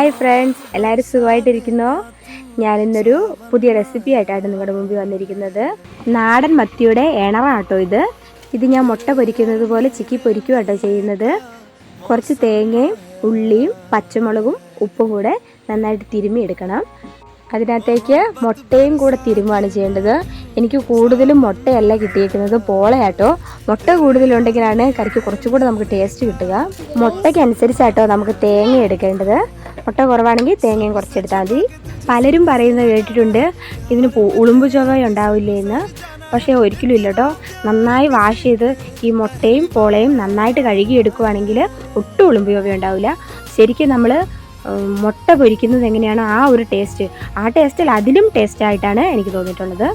Hi friends എല്ലാവരും സുഖമായിട്ടിരിക്കുന്നോ? ഞാനിന്നൊരു പുതിയ റെസിപ്പി ആയിട്ടാണ് നിങ്ങളുടെ മുമ്പിൽ വന്നിരിക്കുന്നത്. നാടൻ മത്തിയുടെ എണറാട്ടോ ഇത്. ഇത് ഞാൻ മുട്ട പൊരിക്കുന്നത് പോലെ ചിക്കി പൊരിക്കുക കേട്ടോ ചെയ്യുന്നത്. കുറച്ച് തേങ്ങയും ഉള്ളിയും പച്ചമുളകും ഉപ്പും കൂടെ നന്നായിട്ട് തിരുമ്മി എടുക്കണം. അതിനകത്തേക്ക് മുട്ടയും കൂടെ തിരുമ്മാണ് ചെയ്യേണ്ടത്. എനിക്ക് കൂടുതലും മുട്ടയല്ല കിട്ടിയിരിക്കുന്നത് പോളയാട്ടോ. മുട്ട കൂടുതലുണ്ടെങ്കിലാണ് കറിക്ക് കുറച്ചുകൂടെ നമുക്ക് ടേസ്റ്റ് കിട്ടുക. മുട്ടയ്ക്ക് അനുസരിച്ചാട്ടോ നമുക്ക് തേങ്ങ എടുക്കേണ്ടത്. മുട്ട കുറവാണെങ്കിൽ തേങ്ങയും കുറച്ചെടുത്താൽ മതി. പലരും പറയുന്നത് കേട്ടിട്ടുണ്ട് ഇതിന് ഉളുമ്പ് ചുവ ഉണ്ടാവില്ലേ എന്ന്. പക്ഷേ ഒരിക്കലും ഇല്ല കേട്ടോ നന്നായി വാഷ് ചെയ്ത് ഈ മുട്ടയും പോളയും നന്നായിട്ട് കഴുകി എടുക്കുവാണെങ്കിൽ ഒട്ടും ഉളുമ്പ് ചുവ ഉണ്ടാവില്ല. ശരിക്കും നമ്മൾ മുട്ട പൊരിക്കുന്നത് എങ്ങനെയാണോ ആ ഒരു ടേസ്റ്റ്. ആ ടേസ്റ്റിൽ അതിലും ടേസ്റ്റായിട്ടാണ് എനിക്ക് തോന്നിയിട്ടുള്ളത്.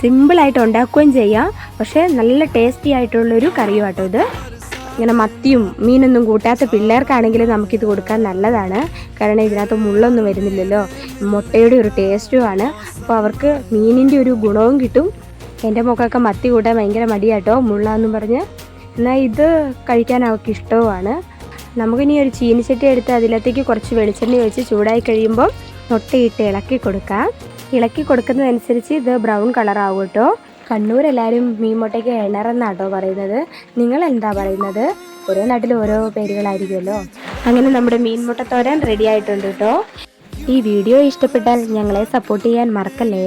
സിമ്പിളായിട്ട് ഉണ്ടാക്കുകയും ചെയ്യാം. പക്ഷേ നല്ല ടേസ്റ്റി ആയിട്ടുള്ളൊരു കറിയുമാട്ടോ ഇത്. ഇങ്ങനെ മത്തിയും മീനൊന്നും കൂട്ടാത്ത പിള്ളേർക്കാണെങ്കിൽ നമുക്കിത് കൊടുക്കാൻ നല്ലതാണ്. കാരണം ഇതിനകത്ത് മുള്ളൊന്നും വരുന്നില്ലല്ലോ. മുട്ടയുടെ ഒരു ടേസ്റ്റുമാണ് അപ്പോൾ അവർക്ക് മീനിന്റെ ഒരു ഗുണവും കിട്ടും. എന്റെ മുഖമൊക്കെ മത്തി കൂട്ടാൻ ഭയങ്കര മടിയാട്ടോ മുള്ളാന്നും പറഞ്ഞ്. എന്നാൽ ഇത് കഴിക്കാൻ അവർക്ക് ഇഷ്ടവുമാണ്. നമുക്കിനി ഒരു ചീനിച്ചട്ടി എടുത്ത് അതിലത്തേക്ക് കുറച്ച് വെളിച്ചെണ്ണ ഒഴിച്ച് ചൂടായി കഴിയുമ്പോൾ മുട്ടയിട്ട് ഇളക്കി കൊടുക്കാം. ഇളക്കി കൊടുക്കുന്നതനുസരിച്ച് ഇത് ബ്രൗൺ കളറാവും കേട്ടോ. കണ്ണൂരെല്ലാവരും മീൻ മുട്ടയ്ക്ക് എണറെന്നാട്ടോ പറയുന്നത്. നിങ്ങൾ എന്താ പറയുന്നത്? ഓരോ നാട്ടിലും ഓരോ പേരുകളായിരിക്കുമല്ലോ. അങ്ങനെ നമ്മുടെ മീൻ മുട്ടത്തോരൻ റെഡി ആയിട്ടുണ്ട് കേട്ടോ ഈ വീഡിയോ ഇഷ്ടപ്പെട്ടാൽ ഞങ്ങളെ സപ്പോർട്ട് ചെയ്യാൻ മറക്കല്ലേ?